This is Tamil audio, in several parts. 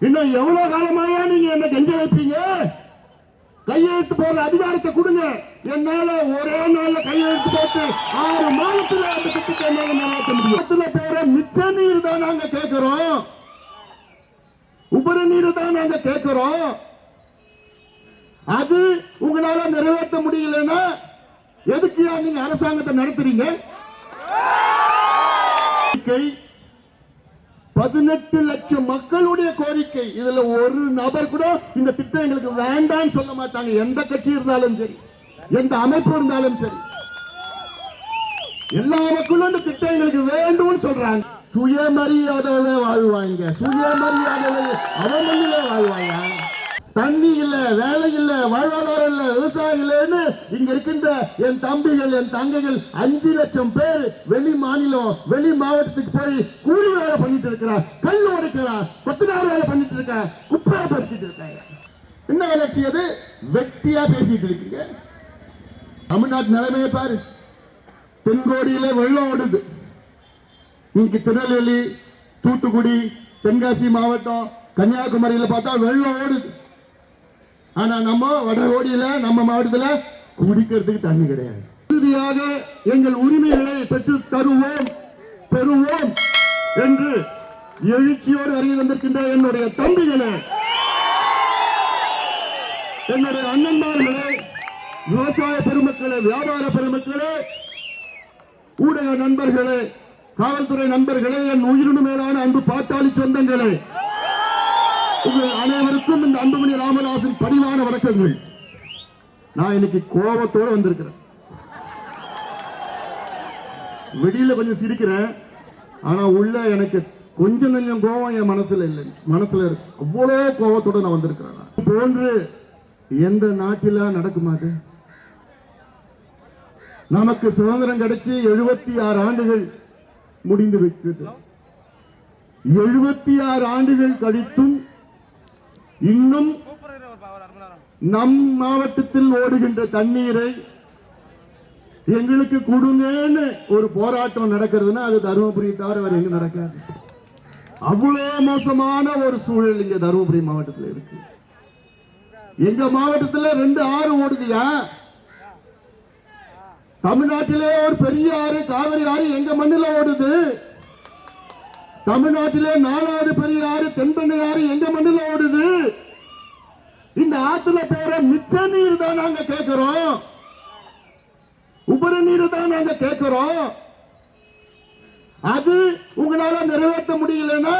இன்னும் எவ்வளவு காலமாயா நீங்க என்ன கெஞ்ச வைப்பீங்க? கையெழுத்து போற அதிகாரத்தை கொடுங்க. என்னால ஒரே நாள்ல கையெழுத்து போட்டு ஆறு மாதத்துல அந்த திட்டத்தை என்னால நிறைவேற்ற முடியும். பத்துல பேர மிச்ச நீர் தான் நாங்க கேட்கிறோம் உபரி நீர் தான் நாங்க கேட்கிறோம் அது உங்களால நிறைவேற்ற முடியலன்னா எதுக்கு நீங்க அரசாங்கத்தை நடத்துறீங்க? பதினெட்டு லட்சம் மக்களுடைய கோரிக்கை. இதுல ஒரு நபர் கூட இந்த திட்டம் எங்களுக்கு வேண்டாம்னு சொல்ல மாட்டாங்க. எந்த கட்சி இருந்தாலும் சரி எந்த அமைப்பு இருந்தாலும் சரி. எல்லா மக்களும் இந்த திட்டம் எங்களுக்கு வேண்டும்னு சொல்றாங்க. சுயமரியாதையில வாழ்வாங்க. சுயமரியாதையில அவமல்ல வாழ்வாங்க. தண்ணி இல்ல வேலை இல்ல வாழ்வாதாரம் இல்ல விவசாயம் இல்லைன்னு இங்க இருக்கின்ற என் தம்பிகள் என் தங்கைகள் அஞ்சு லட்சம் பேர் வெளி மாநிலம் வெளி மாவட்டத்துக்கு போய் கூலி வேலை பண்ணிட்டு இருக்கிறான் கல் உடைக்கிறான் கொத்தனார் வேலை பண்ணிட்டு இருக்கான் குப்பையை பறிச்சிட்டு இருக்காங்க. என்ன வளர்ச்சி அது? வெட்டியா பேசிட்டு இருக்கீங்க. தமிழ்நாட்டு நிலைமையை பாரு. தென்கோடியில வெள்ளம் ஓடுது. இன்னைக்கு திருநெல்வேலி தூத்துக்குடி தென்காசி மாவட்டம் கன்னியாகுமரியில பார்த்தா வெள்ளம் ஓடுது. ஆனா நம்ம வடகோடியில நம்ம மாவட்டத்துல குடிக்கிறதுக்கு தண்ணி கிடையாது. இறுதியாக எங்கள் உரிமைகளை பெற்று தருவோம் பெறுவோம் என்று எழுச்சியோடு அறிய வந்திருக்கின்ற என்னுடைய தம்பிகளே என்னுடைய அண்ணன்மார்களே விவசாய பெருமக்களே வியாபார பெருமக்களே ஊடக நண்பர்களே காவல்துறை நண்பர்களே என் உயிரினு மேலான அன்பு பாட்டாளி சொந்தங்களே உங்கள் அனைவருக்கும் இந்த அன்புமணி ராமதாசின் பணிவான வணக்கங்கள். நான் இன்னைக்கு கோபத்தோடு வந்திருக்கிறேன். வெளியில கொஞ்சம் சிரிக்கிறேன். ஆனா உள்ள எனக்கு கொஞ்சம் கொஞ்சம் கோபம் என் மனசுல இல்லை. மனசுல இருக்கு. அவ்வளோ கோபத்தோட நான் வந்திருக்கிறேன் போன்று எந்த நாட்டில நடக்குமா அது? நமக்கு சுதந்திரம் கிடைச்சு எழுபத்தி ஆறு ஆண்டுகள் முடிந்து விட்டது. எழுபத்தி ஆறு ஆண்டுகள் கழித்தும் இன்னும் நம் மாவட்டத்தில் ஓடுகின்ற தண்ணீரை எங்களுக்கு கொடுங்கன்னு ஒரு போராட்டம் நடக்கிறதுன்னா அது தருமபுரி தவிர வேற எங்க நடக்காது. அவ்வளோ மோசமான ஒரு சூழல் இங்க தருமபுரி மாவட்டத்தில் இருக்கு. எங்க மாவட்டத்தில் ரெண்டு ஆறு ஓடுதியா? தமிழ்நாட்டிலே ஒரு பெரிய ஆறு காவிரி ஆறு எங்க மண்ணில் ஓடுது? தமிழ்நாட்டிலே நாலாவது பெரிய ஆறு தென்பெண்ணை ஆறு எங்க மண்ணில் ஓடுது? இந்த ஆத்துல போற மிச்ச நீர் தான் நாங்க கேட்கிறோம் உபரி நீர் தான் நாங்க கேட்கிறோம் அது உங்களால நிறைவேற்ற முடியலன்னா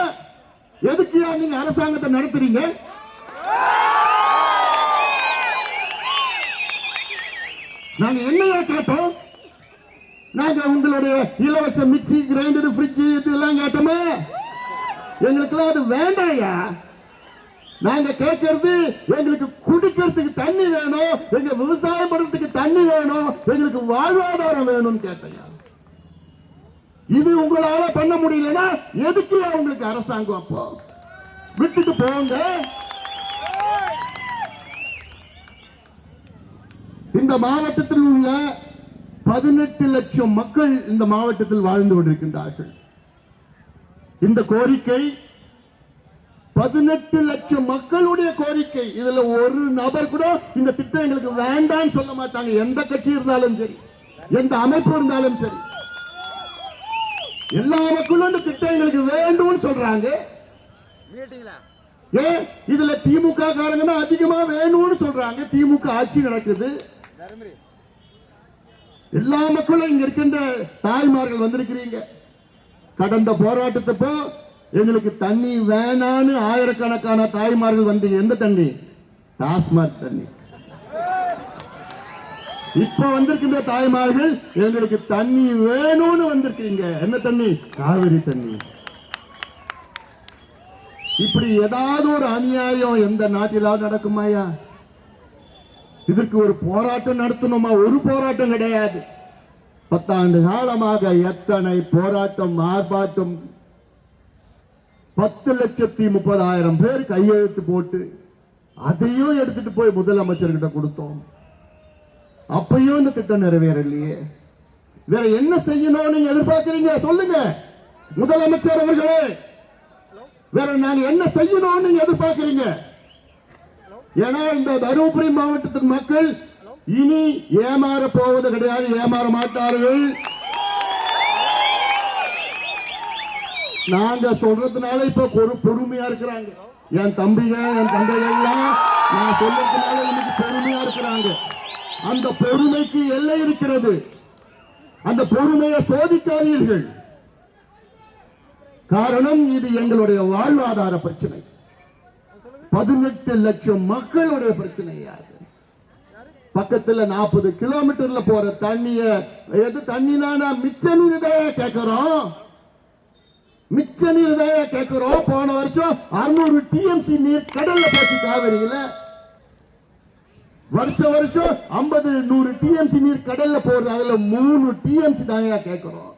எதுக்கு நீங்க அரசாங்கத்தை நடத்துறீங்க? நாங்க என்னையா கேட்டோம்? நாங்க உங்களுடைய இலவச மிக்சி கிரைண்டர் ஃப்ரிட்ஜ் இதெல்லாம் கேட்டோமே? எங்களுக்கெல்லாம் அது வேண்டாயா நாங்க கேட்கறது எங்களுக்கு குடிக்கிறதுக்கு தண்ணி வேணும் எங்க விவசாயம் பண்றதுக்கு தண்ணி வேணும் எங்களுக்கு வாழ்வாதாரம் வேணும்னு கேட்டையா இது உங்களால பண்ண முடியலன்னா எதுக்கு உங்களுக்கு அரசாங்கம் அப்போ? விட்டுட்டு போங்க. இந்த மாவட்டத்தில் உள்ள பதினெட்டு லட்சம் மக்கள் இந்த மாவட்டத்தில் வாழ்ந்து கொண்டிருக்கின்றார்கள். இந்த கோரிக்கை பதினெட்டு லட்சம் மக்களுடைய கோரிக்கை. இதுல ஒரு நபர் கூட இந்த திட்டம் எங்களுக்கு வேண்டாம்னு சொல்ல மாட்டாங்க. எந்த கட்சி இருந்தாலும் சரி எந்த அமைப்பு இருந்தாலும் சரி. எல்லா மக்களும் இந்த திட்டம் எங்களுக்கு வேண்டும்னு சொல்றாங்க. ஏன் இதுல திமுக காரங்க தான் அதிகமா வேணும்னு சொல்றாங்க. திமுக ஆட்சி நடக்குது. எல்லா மக்களும் இங்க இருக்கின்ற தாய்மார்கள் வந்திருக்கிறீங்க. கடந்த போராட்டத்தப்போ எங்களுக்கு தண்ணி வேணான்னு ஆயிரக்கணக்கான தாய்மார்கள் வந்தீங்க எந்த தண்ணி? டாஸ்மாக் தண்ணி. இப்ப வந்திருக்கின்ற தாய்மார்கள் எங்களுக்கு தண்ணி வேணும்னு வந்திருக்கீங்க என்ன தண்ணி? காவிரி தண்ணி. இப்படி ஏதாவது ஒரு அநியாயம் எந்த நாட்டிலாவது நடக்குமாயா இதற்கு ஒரு போராட்டம் நடத்தணுமா? ஒரு போராட்டம் கிடையாது. பத்தாண்டு காலமாக எத்தனை போராட்டம் ஆர்ப்பாட்டம் பத்து லட்சத்தி முப்பதாயிரம் பேர் கையெழுத்து போட்டு அதையும் எடுத்துட்டு போய் முதலமைச்சர்கிட்ட கொடுத்தோம். அப்பையும் இந்த திட்டம் நிறைவேறலையே. வேற என்ன செய்யணும் நீங்க எதிர்பார்க்கிறீங்க? சொல்லுங்க. முதலமைச்சர் அவர்களே வேற நாங்க என்ன செய்யணும்னு நீங்க எதிர்பார்க்கிறீங்க? ஏன்னா இந்த தருமபுரி மாவட்டத்தின் மக்கள் இனி ஏமாற போவது கிடையாது ஏமாற மாட்டார்கள். நாங்க சொல்றதுனால இப்ப பொறுமையா இருக்கிறாங்க. என் தம்பிங்க என் தந்தைகள் எல்லாம் நான் சொல்றதுனால இன்னைக்கு பொறுமையா இருக்கிறாங்க. அந்த பொறுமைக்கு எல்லை இருக்கிறது. அந்த பொறுமையை சோதிக்காதீர்கள். காரணம் இது எங்களுடைய வாழ்வாதார பிரச்சனை. பதினெட்டு லட்சம் மக்களுடைய பிரச்சனையாது. பக்கத்துல நாற்பது கிலோமீட்டர்ல போற தண்ணிய எது தண்ணினா மிச்ச நீர் தான் கேட்கிறோம் மிச்ச நீர் தான் கேட்கிறோம் போன வருஷம் அறுநூறு டிஎம்சி நீர் கடல்ல போச்சு காவிரியில. வருஷம் வருஷம் ஐம்பது நூறு டிஎம்சி நீர் கடல்ல போறது அதுல மூணு டிஎம்சி தாங்க கேட்கிறோம்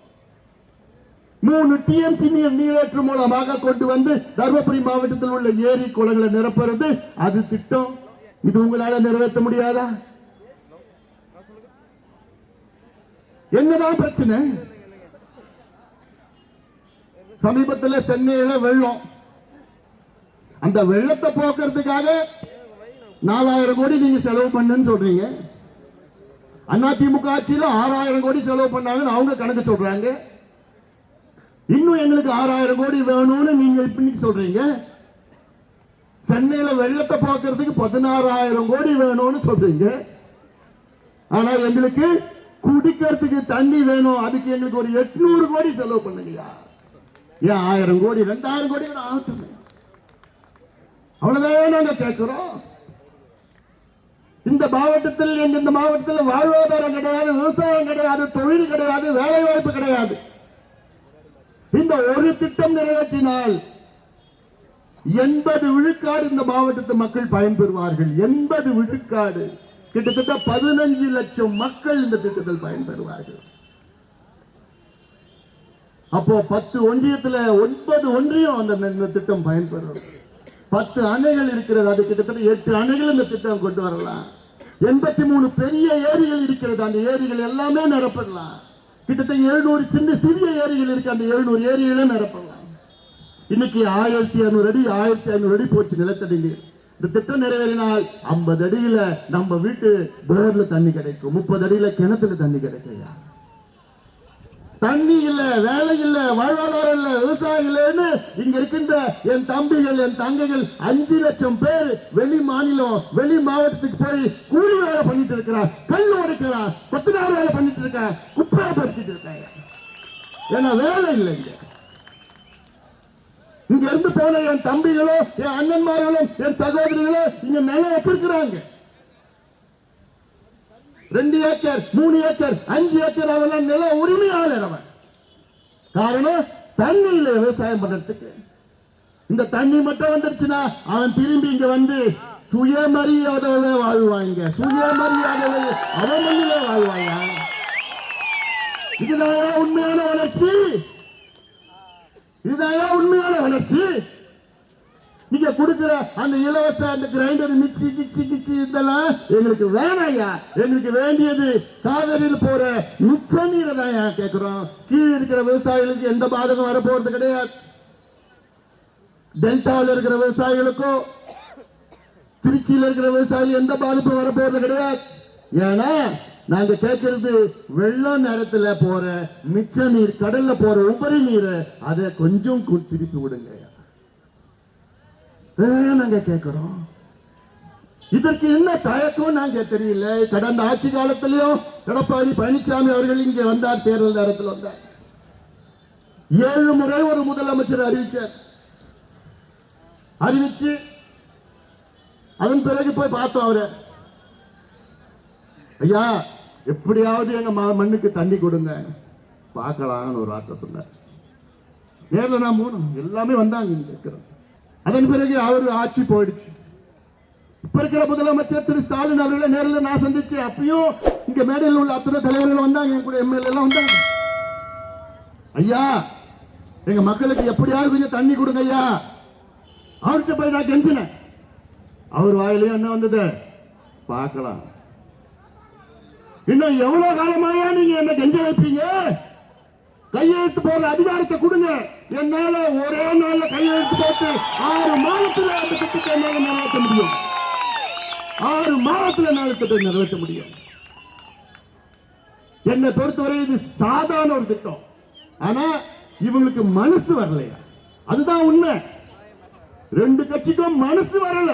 மூணு டிஎம்சி நீர் நீரேற்று மூலமாக கொண்டு வந்து தருமபுரி மாவட்டத்தில் உள்ள ஏரி குளங்களை நிரப்புறது அது திட்டம். இது உங்களால நிறைவேற்ற முடியாதா? என்னதான் பிரச்சனை? சமீபத்தில் சென்னையில வெள்ளம். அந்த வெள்ளத்தை போக்குறதுக்காக நாலாயிரம் கோடி நீங்க செலவு பண்ணுன்னு சொல்றீங்க. அதிமுக ஆட்சியில் ஆறாயிரம் கோடி செலவு பண்ணாங்கன்னு அவங்க கணக்கு சொல்றாங்க. இன்னும் எங்களுக்கு ஆறாயிரம் கோடி வேணும்னு நீங்க இப்ப சொல்றீங்க. சென்னையில வெள்ளத்தை போக்குறதுக்கு பதினாறாயிரம் கோடி வேணும்னு சொல்றீங்க. ஆனா எங்களுக்கு குடிக்கிறதுக்கு தண்ணி வேணும். அதுக்கு எங்களுக்கு ஒரு எட்நூறு கோடி செலவு பண்ணுங்கய்யா. ஏன் ஆயிரம் கோடி ரெண்டாயிரம் கோடி கூட ஆகட்டும். அவ்வளவுதான் நாங்க கேட்கிறோம் இந்த மாவட்டத்தில் எங்க இந்த மாவட்டத்தில் வாழ்வாதாரம் கிடையாது விவசாயம் கிடையாது தொழில் கிடையாது வேலை வாய்ப்பு கிடையாது. இந்த ஒரு திட்டம் நிறைவேற்றினால் எண்பது விழுக்காடு இந்த மாவட்டத்து மக்கள் பயன்பெறுவார்கள். எண்பது விழுக்காடு. கிட்டத்தட்ட பதினஞ்சு லட்சம் மக்கள் இந்த திட்டத்தில் பயன்பெறுவார்கள். அப்போ பத்து ஒன்றியத்துல ஒன்பது ஒன்றியம் அந்த திட்டம் பயன்பெறும். பத்து அணைகள் இருக்கிறது. அது கிட்டத்தட்ட எட்டு அணைகள் இந்த திட்டம் கொண்டு வரலாம். எண்பத்தி மூணு பெரிய ஏரிகள் இருக்கிறது. அந்த ஏரிகள் எல்லாமே நிரப்படலாம் கிட்டத்தட்ட எழுநூறு சின்ன சிறிய ஏரிகள் இருக்கு. அந்த எழுநூறு ஏரிகளை நிரப்பலாம் இன்னைக்கு ஆயிரத்தி ஐநூறு அடி ஆயிரத்தி ஐநூறு அடி போச்சு நிலத்தடி நீர் இந்த திட்டம் நிறைவேறினால் ஐம்பது அடியில நம்ம வீட்டு போர்ல தண்ணி கிடைக்கும். முப்பது அடியில கிணத்துல தண்ணி கிடைக்கையா தண்ணி இல்ல வேலை இல்ல வாழ்வாதாரம் இல்ல விவசாயம் இல்லைன்னு இங்க இருக்கின்ற என் தம்பிகள் என் தங்கைகள் அஞ்சு லட்சம் பேர் வெளி மாநிலம் வெளி மாவட்டத்துக்கு போய் கூலி வேலை பண்ணிட்டு இருக்கிறார். கல் உடைக்கிறார். பத்து வேலை பண்ணிட்டு இருக்கார். குப்பை பறிச்சிட்டு இருக்காங்க. ஏன்னா வேலை இல்லை இங்க. இங்க இருந்து போன என் தம்பிகளோ என் அண்ணன்மார்களும் என் சகோதரிகளோ இங்க நிலம் வச்சிருக்கிறாங்க. ரெண்டு ஏக்கர் மூணு ஏக்கர் அஞ்சு ஏக்கர் அவன் நில உரிமையாளர் அவன். காரணம் தண்ணியில விவசாயம் பண்றதுக்கு. இந்த தண்ணி மட்டும் வந்துருச்சுன்னா அவன் திரும்பி இங்க வந்து சுயமரியாதையோட வாழ்வாங்க சுயமரியாதையோட அவன் மண்ணில வாழ்வாங்க இதுதான் உண்மையான வளர்ச்சி. இதுதான் உண்மையான வளர்ச்சி. நீங்க கொடுக்கிற அந்த இலவச அந்த கிரைண்டர் மிக்சி கிச்சி கிச்சி இதெல்லாம் எங்களுக்கு வேணாயா எங்களுக்கு வேண்டியது காவிரியில் போற மிச்ச நீரை தான் கேட்கிறோம் கீழே இருக்கிற விவசாயிகளுக்கு எந்த பாதகம் வர போறது கிடையாது. டெல்டாவில் இருக்கிற விவசாயிகளுக்கோ திருச்சியில் இருக்கிற விவசாயிகள் எந்த பாதிப்பும் வர போறது கிடையாது. ஏன்னா நாங்க கேட்கறது வெள்ளம் நேரத்துல போற மிச்ச நீர் கடல்ல போற உபரி நீரை அதை கொஞ்சம் திருப்பி விடுங்க நாங்க கேட்கிறோம் இதற்கு என்ன தயக்கம்? நாங்க தெரியல. கடந்த ஆட்சி காலத்திலையும் எடப்பாடி பழனிசாமி அவர்கள் இங்கே வந்தார் தேர்தல் நேரத்தில் வந்தார். ஏழு முறை ஒரு முதலமைச்சர் அறிவிச்சார். அறிவிச்சு அதன் பிறகு போய் பார்த்தோம் அவரை. ஐயா எப்படியாவது எங்க மண்ணுக்கு தண்ணி கொடுங்க. பார்க்கலாம்னு ஒரு வார்த்தை சொன்னார். நேரில் நான் போனோம் எல்லாமே வந்தாங்க கேட்கிறோம் அதன் பிறகு அவர் ஆட்சி போயிடுச்சு. இப்ப இருக்கிற முதலமைச்சர் திரு ஸ்டாலின் அவர்களை நேரில் நான் சந்திச்சேன் அப்பயும் இங்க மேடையில் உள்ள அத்தனை தலைவர்கள் வந்தாங்க என் கூட எம்எல்ஏ எல்லாம் வந்தாங்க. ஐயா எங்க மக்களுக்கு எப்படியாவது கொஞ்சம் தண்ணி கொடுங்க ஐயா. அவர்கிட்ட போய் நான் கெஞ்சினேன். அவர் வாயிலையும் என்ன வந்தது? பார்க்கலாம். இன்னும் எவ்வளவு காலமாயா நீங்க என்ன கெஞ்ச வைப்பீங்க? கையெழுத்து போற அதிகாரத்தை கொடுங்க. என்னால ஒரே நாள்ல கையெழுத்து போட்டு ஆறு மாதத்துல அந்த திட்டத்தை என்னால நிறைவேற்ற முடியும். ஆறு மாதத்துல என்னால திட்டத்தை நிறைவேற்ற முடியும். என்னை பொறுத்தவரை இது சாதாரண ஒரு திட்டம். ஆனா இவங்களுக்கு மனசு வரலையா? அதுதான் உண்மை. ரெண்டு கட்சிக்கும் மனசு வரல.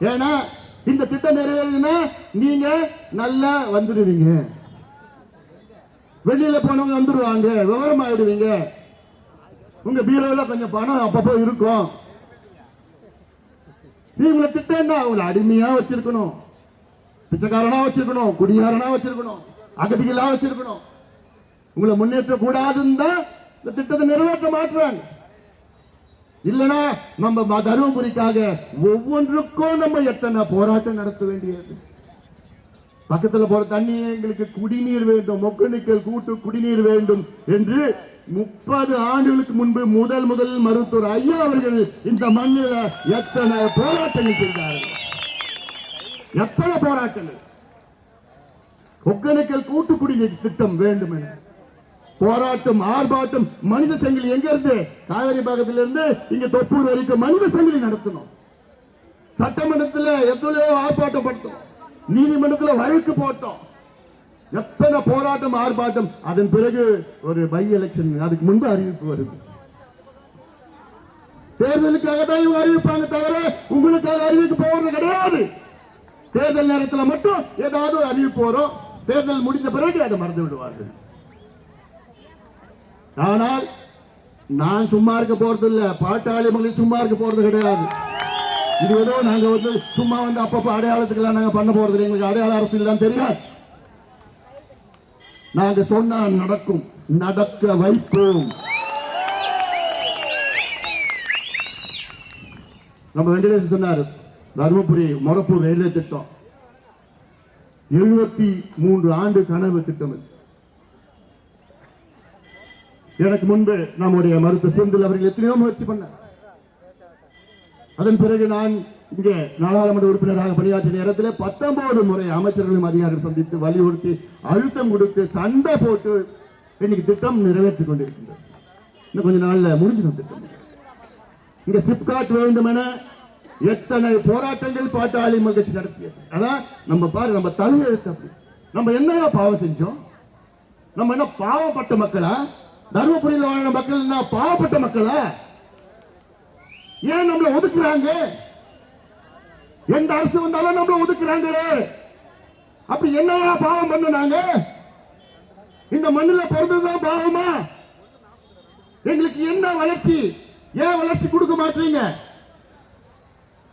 ஏன்னா இந்த திட்டம் நிறைவேறினா நீங்க நல்லா வந்துடுவீங்க. வெளியில போனவங்க வந்துடுவாங்க விவரம் ஆயிடுவீங்க உங்க பீரோல கொஞ்சம் பணம் அப்பப்போ இருக்கும். இவங்களை திட்டம்னா அவங்களை அடிமையா வச்சிருக்கணும். பிச்சைக்காரனா வச்சிருக்கணும். குடியாரனா வச்சிருக்கணும். அகதிகளா வச்சிருக்கணும். உங்களை முன்னேற்ற கூடாதுன்னு தான் இந்த திட்டத்தை நிறைவேற்ற மாற்றுறாங்க இல்லனா நம்ம தருமபுரிக்காக ஒவ்வொன்றுக்கும் நம்ம எத்தனை போராட்டம் நடத்த வேண்டியது? பக்கத்துல போற தண்ணி எங்களுக்கு குடிநீர் வேண்டும் மொக்கணிக்கல் கூட்டு குடிநீர் வேண்டும் என்று முப்பது ஆண்டுகளுக்கு முன்பு முதல் முதல் மருத்துவர் ஐயா அவர்கள் இந்த மண்ணில் எத்தனை போராட்டங்கள் செய்தார்கள் எத்தனை போராட்டங்கள்? ஒக்கணிக்கல் கூட்டு குடிநீர் திட்டம் வேண்டும் என போராட்டம் ஆர்ப்பாட்டம் மனித சங்கிலி எங்க இருந்து காவேரி பாகத்தில் இருந்து இங்க தொப்பூர் வரைக்கும் மனித சங்கிலி நடத்தணும். சட்டமன்றத்தில் எத்தனையோ ஆர்ப்பாட்டம் படுத்தணும் நீதிமன்றத்தில் வழக்கு போட்டோம். எத்தனை போராட்டம் ஆர்ப்பாட்டம் அதன் பிறகு ஒரு பை எலெக்ஷன் அதுக்கு முன்பு அறிவிப்பு வருது. தேர்தலுக்காக தான் இவங்க அறிவிப்பாங்க தவிர உங்களுக்காக அறிவிக்க போவது கிடையாது. தேர்தல் நேரத்தில் மட்டும் ஏதாவது அறிவிப்பு வரும். தேர்தல் முடிந்த பிறகு அதை மறந்து விடுவார்கள். ஆனால் நான் சும்மா இருக்க போறது இல்லை பாட்டாளி மகளிர் சும்மா இருக்க போறது கிடையாது. இது ஏதோ நாங்க வந்து சும்மா வந்து அப்பப்ப அடையாளத்துக்கெல்லாம் நாங்க பண்ண போறது இல்லை. எங்களுக்கு அடையாள அரசியல் தான் தெரியாது. நாங்க சொன்னா நடக்கும். நடக்க வைப்போம். நம்ம வெங்கடேசன் சொன்னார் தருமபுரி மொரப்பூர் ரயில்வே திட்டம். எழுபத்தி மூன்று ஆண்டு கனவு திட்டம் இது. எனக்கு முன்பு நம்முடைய மருத்துவ செந்தில் அவர்கள் எத்தனையோ முயற்சி பண்ணார். அதன் பிறகு நான் இங்கே நாடாளுமன்ற உறுப்பினராக பணியாற்றிய நேரத்தில் பத்தொன்பது முறை அமைச்சர்களும் அதிகாரம் சந்தித்து வலியுறுத்தி அழுத்தம் கொடுத்து சண்டை போட்டு இன்னைக்கு திட்டம் நிறைவேற்றிக் கொண்டிருக்கின்றது. இன்னும் கொஞ்ச நாள்ல முடிஞ்சிடும் திட்டம். இங்க சிப்காட் வேண்டும் என எத்தனை போராட்டங்கள் பாட்டாளி மகிழ்ச்சி நடத்தியது. அதான் நம்ம பாரு நம்ம தலையெழுத்து அப்படி. நம்ம என்னையா பாவம் செஞ்சோம். நம்ம என்ன பாவப்பட்ட மக்களா? தருமபுரியில் வாழ்ந்த மக்கள் என்ன பாவப்பட்ட மக்களா? ஏன் நம்மளை ஒதுக்குறாங்க? எந்த அரசு வந்தாலும் நம்மள ஒதுக்குறாங்களே. அப்படி என்னையா பாவம் பண்ணுனாங்க? இந்த மண்ணுல பிறந்ததுதான் பாவமா? எங்களுக்கு என்ன வளர்ச்சி? ஏன் வளர்ச்சி கொடுக்க மாட்டீங்க?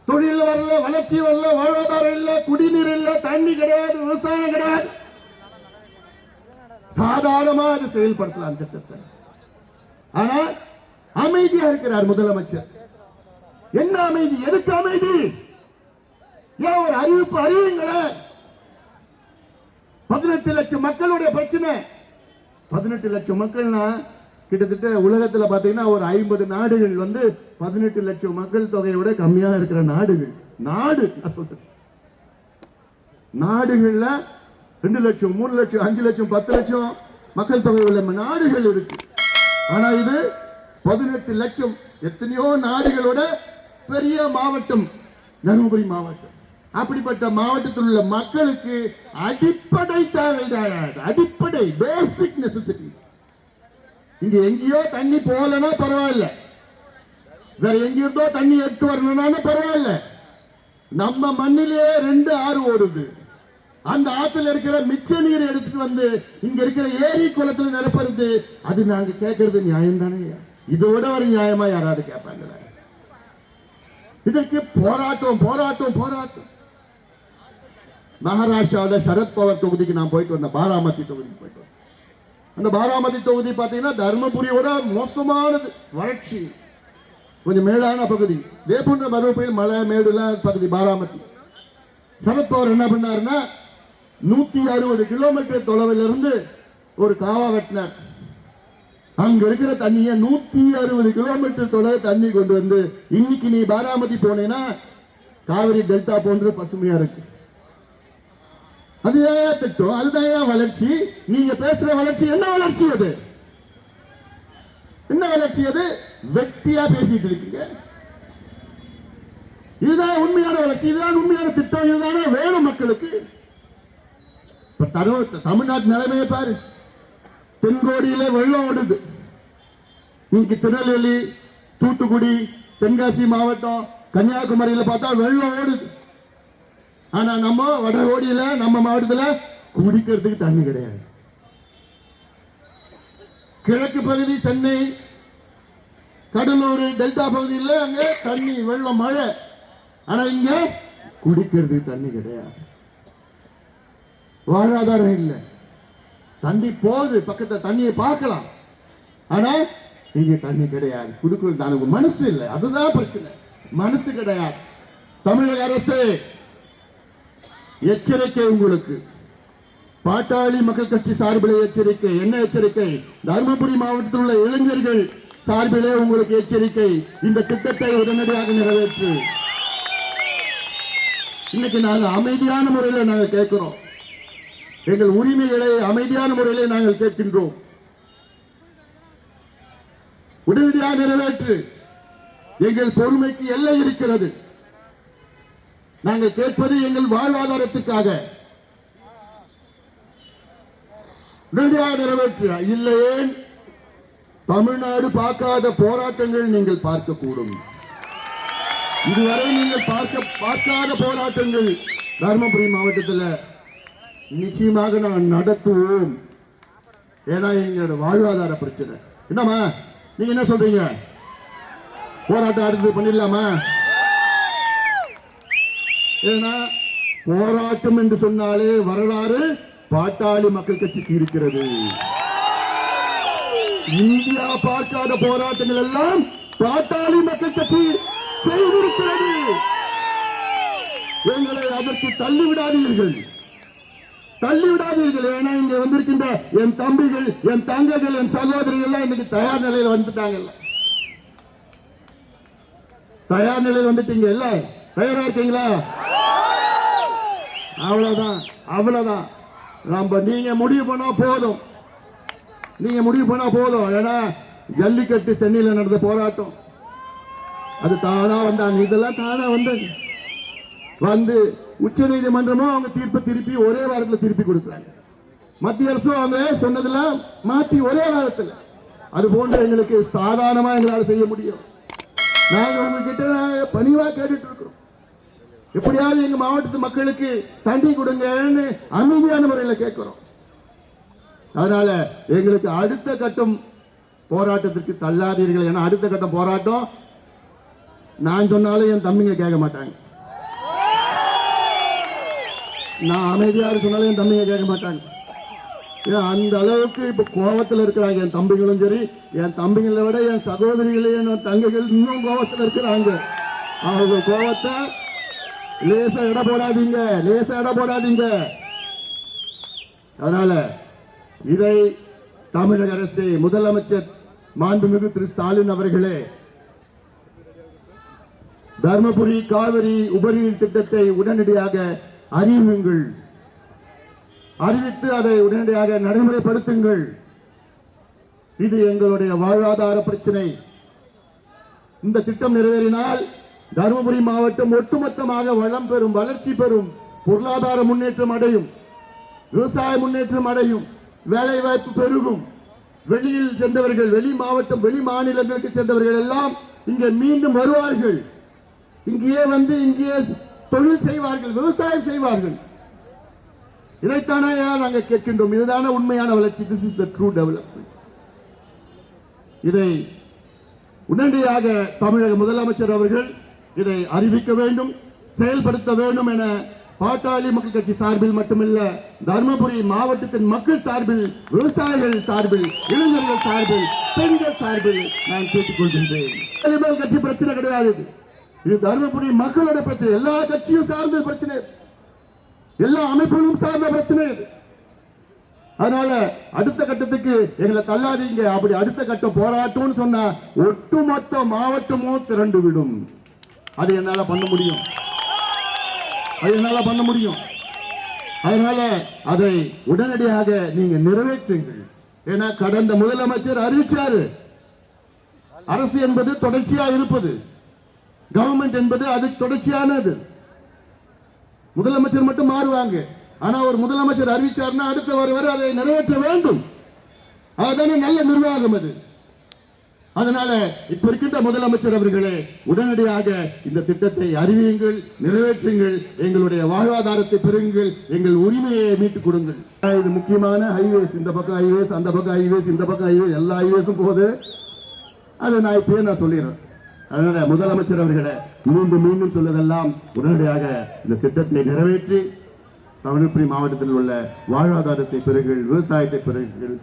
தொழில் வரல வளர்ச்சி வரல வாழ்வாதாரம் இல்ல குடிநீர் இல்ல தண்ணி கிடையாது விவசாயம் கிடையாது. சாதாரணமா அது செயல்படுத்தலாம் திட்டத்தை. ஆனா அமைதியா இருக்கிறார் முதலமைச்சர். என்ன அமைதி? எதுக்கு அமைதி? ஏன் ஒரு அறிவிப்பு அறிவிங்களேன் பதினெட்டு லட்சம் மக்களுடைய பிரச்சனை. பதினெட்டு லட்சம் மக்கள்னா கிட்டத்தட்ட உலகத்துல பாத்தீங்கன்னா ஒரு ஐம்பது நாடுகள் வந்து பதினெட்டு லட்சம் மக்கள் தொகையை விட கம்மியா இருக்கிற நாடுகள். நாடு நான் சொல்றேன். நாடுகள்ல ரெண்டு லட்சம் மூணு லட்சம் அஞ்சு லட்சம் பத்து லட்சம் மக்கள் தொகை உள்ள நாடுகள் இருக்கு. ஆனா இது பதினெட்டு லட்சம் எத்தனையோ நாடுகளோட பெரிய மாவட்டம் தருமபுரி மாவட்டம். அப்படிப்பட்ட மாவட்டத்தில் உள்ள மக்களுக்கு அடிப்படை தேவைதான். அடிப்படை பேசிக் நெசசிட்டி இங்க எங்கேயோ தண்ணி போகலன்னா பரவாயில்ல. வேற எங்கிருந்தோ தண்ணி எடுத்து வரணும்னாலும் பரவாயில்ல. நம்ம மண்ணிலேயே ரெண்டு ஆறு ஓடுது. அந்த ஆத்துல இருக்கிற மிச்ச நீர் எடுத்துட்டு வந்து இங்க இருக்கிற ஏரி குளத்துல நிரப்புறது அது நாங்க கேட்கறது நியாயம் தானே இதோட ஒரு நியாயமா யாராவது கேட்பாங்களா? இதற்கு போராட்டம் போராட்டம் போராட்டம். மகாராஷ்டிராவில் சரத்பவர் தொகுதிக்கு நான் போயிட்டு வந்தேன். பாராமதி தொகுதிக்கு போயிட்டு வந்தேன். அந்த பாராமதி தொகுதி பார்த்தீங்கன்னா தர்மபுரியோட மோசமானது. வறட்சி. கொஞ்சம் மேடான பகுதி. இதே போன்ற மலை மேடுலாம் பகுதி பாராமதி. சரத்பவர் என்ன பண்ணாருன்னா நூத்தி அறுபது கிலோமீட்டர் தொலைவில் இருந்து ஒரு காவா வெட்டினார் அங்க இருக்கிற தண்ணிய நூத்தி அறுபது கிலோமீட்டர் தொலைவு தண்ணி கொண்டு வந்து இன்னைக்கு நீ பாராமதி போனேன்னா காவிரி டெல்டா போன்ற பசுமையா இருக்கு. அதுதான் திட்டம் அதுதான் வளர்ச்சி. நீங்க பேசுற வளர்ச்சி என்ன வளர்ச்சி அது? என்ன வளர்ச்சி அது? வெட்டியா பேசிட்டு இருக்கீங்க. இதுதான் உண்மையான வளர்ச்சி இதுதான் உண்மையான திட்டம் இதுதானே வேணும் மக்களுக்கு. இப்ப தமிழ்நாட்டு நிலைமையை பாரு. தென்கோடியில வெள்ளம் ஓடுது. இன்னைக்கு திருநெல்வேலி தூத்துக்குடி தென்காசி மாவட்டம் கன்னியாகுமரியில பார்த்தா வெள்ளம் ஓடுது. ஆனா நம்ம வடகோடியில நம்ம மாவட்டத்துல குடிக்கிறதுக்கு தண்ணி கிடையாது. கிழக்கு பகுதி சென்னை கடலூர் டெல்டா பகுதியில் அங்க தண்ணி வெள்ளம் மழை. ஆனா இங்க குடிக்கிறதுக்கு தண்ணி கிடையாது. வாழ்வாதாரம் இல்லை. தண்ணி போகுது பக்கத்துல தண்ணியை பார்க்கலாம். ஆனா இங்கே தண்ணி கிடையாது. குடுக்குறது தனக்கு மனசு இல்லை. அதுதான் பிரச்சனை. மனசு கிடையாது. தமிழக அரசு எச்சரிக்கை உங்களுக்கு. பாட்டாளி மக்கள் கட்சி சார்பில் எச்சரிக்கை. என்ன எச்சரிக்கை? தருமபுரி மாவட்டத்தில் உள்ள இளைஞர்கள் சார்பிலே உங்களுக்கு எச்சரிக்கை. இந்த திட்டத்தை உடனடியாக நிறைவேற்று. இன்னைக்கு நாங்க அமைதியான முறையில் நாங்க கேட்கிறோம். எங்கள் உரிமைகளை அமைதியான முறையில் நாங்கள் கேட்கின்றோம். உடனடியாக நிறைவேற்று. எங்கள் பொறுமைக்கு எல்லை இருக்கிறது. நாங்கள் கேட்பது எங்கள் வாழ்வாதாரத்துக்காக. உடனடியாக நிறைவேற்று. இல்லையே தமிழ்நாடு பார்க்காத போராட்டங்கள் நீங்கள் பார்க்கக்கூடும். இதுவரை நீங்கள் பார்க்க பார்க்காத போராட்டங்கள் தருமபுரி மாவட்டத்தில் நிச்சயமாக நான் நடத்துவோம். ஏன்னா எங்களோட வாழ்வாதார பிரச்சனை. என்னம்மா? நீங்க என்ன சொல்றீங்க? போராட்டம் அடுத்தது பண்ணிடலாமா? ஏன்னா போராட்டம் என்று சொன்னாலே வரலாறு பாட்டாளி மக்கள் கட்சிக்கு இருக்கிறது. இந்தியா பார்க்காத போராட்டங்கள் எல்லாம் பாட்டாளி மக்கள் கட்சி செய்திருக்கிறது. எங்களை அதற்கு தள்ளிவிடாதீர்கள். தள்ளிவிடாதீர்கள். ஏன்னா இங்க வந்திருக்கின்ற என் தம்பிகள் என் தங்கைகள் என் சகோதரிகள் எல்லாம் இன்னைக்கு தயார் நிலையில் வந்துட்டாங்கல்ல தயார் நிலையில் வந்துட்டீங்க இல்ல? தயாரா இருக்கீங்களா? அவ்வளவுதான் அவ்வளவுதான். நம்ம நீங்க முடிவு பண்ணா போதும். நீங்க முடிவு பண்ணா போதும். ஏன்னா ஜல்லிக்கட்டு சென்னையில் நடந்த போராட்டம். அது தானா வந்தாங்க. இதெல்லாம் தானா வந்தாங்க. வந்து உச்ச நீதிமன்றமும் அவங்க தீர்ப்பை திருப்பி ஒரே வாரத்தில் திருப்பி கொடுத்தாங்க மத்திய அரசும் அவங்க சொன்னதெல்லாம் மாத்தி ஒரே வாரத்தில். அது போன்று எங்களுக்கு சாதாரணமா எங்களால் செய்ய முடியும். நாங்க உங்ககிட்ட நாங்க பணிவா கேட்டுட்டு இருக்கிறோம் எப்படியாவது எங்க மாவட்டத்து மக்களுக்கு தண்ணி கொடுங்கன்னு அமைதியான முறையில் கேட்கிறோம். அதனால எங்களுக்கு அடுத்த கட்டம் போராட்டத்திற்கு தள்ளாதீர்கள். ஏன்னா அடுத்த கட்டம் போராட்டம் நான் சொன்னாலும் என் தம்பிங்க கேட்க மாட்டாங்க. நான் அமைதியா சொன்னாலும் என் தம்பியை கேட்க மாட்டாங்க. ஏன் அந்த அளவுக்கு இப்ப கோபத்துல இருக்கிறாங்க என் தம்பிகளும் சரி என் தம்பிகளை விட என் சகோதரிகளையும் என் தங்கைகள் இன்னும் கோபத்துல இருக்கிறாங்க. அவங்க கோபத்தை லேசா இட போடாதீங்க லேசா இட போடாதீங்க. அதனால இதை தமிழக அரசு முதலமைச்சர் மாண்புமிகு திரு ஸ்டாலின் அவர்களே தர்மபுரி காவிரி உபரிநீர் திட்டத்தை உடனடியாக அறிவியுங்கள் அறிவித்து அதை உடனடியாக நடைமுறைப்படுத்துங்கள். இது எங்களுடைய வாழ்வாதார பிரச்சனை. இந்த திட்டம் நிறைவேறினால் தருமபுரி மாவட்டம் ஒட்டுமொத்தமாக வளம் பெறும் வளர்ச்சி பெறும் பொருளாதார முன்னேற்றம் அடையும் விவசாய முன்னேற்றம் அடையும் வேலை வாய்ப்பு பெருகும். வெளியில் சென்றவர்கள் வெளி மாவட்டம் வெளி மாநிலங்களுக்கு சென்றவர்கள் எல்லாம் இங்கே மீண்டும் வருவார்கள். இங்கேயே வந்து இங்கேயே தொழில் செய்வார்கள் விவசாயம் செய்வார்கள். இதைத்தானே நாங்கள் கேட்கின்றோம். இதுதான உண்மையான வளர்ச்சி. This is the true development இதை உடனடியாக தமிழக முதலமைச்சர் அவர்கள் இதை அறிவிக்க வேண்டும் செயல்படுத்த வேண்டும் என பாட்டாளி மக்கள் கட்சி சார்பில் மட்டுமல்ல தருமபுரி மாவட்டத்தின் மக்கள் சார்பில் விவசாயிகள் சார்பில் இளைஞர்கள் சார்பில் பெண்கள் சார்பில் நான் கேட்டுக்கொள்கின்றேன். கட்சி பிரச்சனை கிடையாது. இது. தருமபுரி மக்களோட பிரச்சனை. எல்லா கட்சியும் சார்ந்த பிரச்சனை. எல்லா அமைப்புகளும் சார்ந்த பிரச்சனை இது. அதனால அடுத்த கட்டத்துக்கு எங்களை தள்ளாதீங்க. அப்படி அடுத்த கட்ட போராட்டம்னு சொன்னா ஒட்டுமொத்த மாவட்டமும் திரண்டு விடும். அது என்னால பண்ண முடியும். அது என்னால பண்ண முடியும். அதனால அதை உடனடியாக நீங்க நிறைவேற்றுங்கள். ஏன்னா கடந்த முதலமைச்சர் அறிவிச்சாரு. அரசு என்பது தொடர்ச்சியா இருப்பது. கவர்மெண்ட் என்பது அது தொடர்ச்சியானது. முதலமைச்சர் மட்டும் மாறுவாங்க. ஆனா ஒரு முதலமைச்சர் அறிவிச்சார்னா அடுத்த ஒருவர் அதை நிறைவேற்ற வேண்டும். அதுதானே நல்ல நிர்வாகம் அது. அதனால இப்ப இருக்கின்ற முதலமைச்சர் அவர்களே உடனடியாக இந்த திட்டத்தை அறிவியுங்கள் நிறைவேற்றுங்கள் எங்களுடைய வாழ்வாதாரத்தை பெறுங்கள் எங்கள் உரிமையை மீட்டுக் கொடுங்கள். இது முக்கியமான ஹைவேஸ் இந்த பக்கம் ஹைவேஸ் அந்த பக்கம் ஹைவேஸ் இந்த பக்கம் ஹைவேஸ் எல்லா ஹைவேஸும் போகுது. அதை நான் இப்பயே நான் சொல்லிடுறேன். அதனால முதலமைச்சர் அவர்களை மீண்டும் மீண்டும் சொல்வதெல்லாம் உடனடியாக இந்த திட்டத்தை நிறைவேற்றி தமிழ்புரி மாவட்டத்தில் உள்ள வாழ்வாதாரத்தை பெறுங்கள் விவசாயத்தை பெறுங்கள்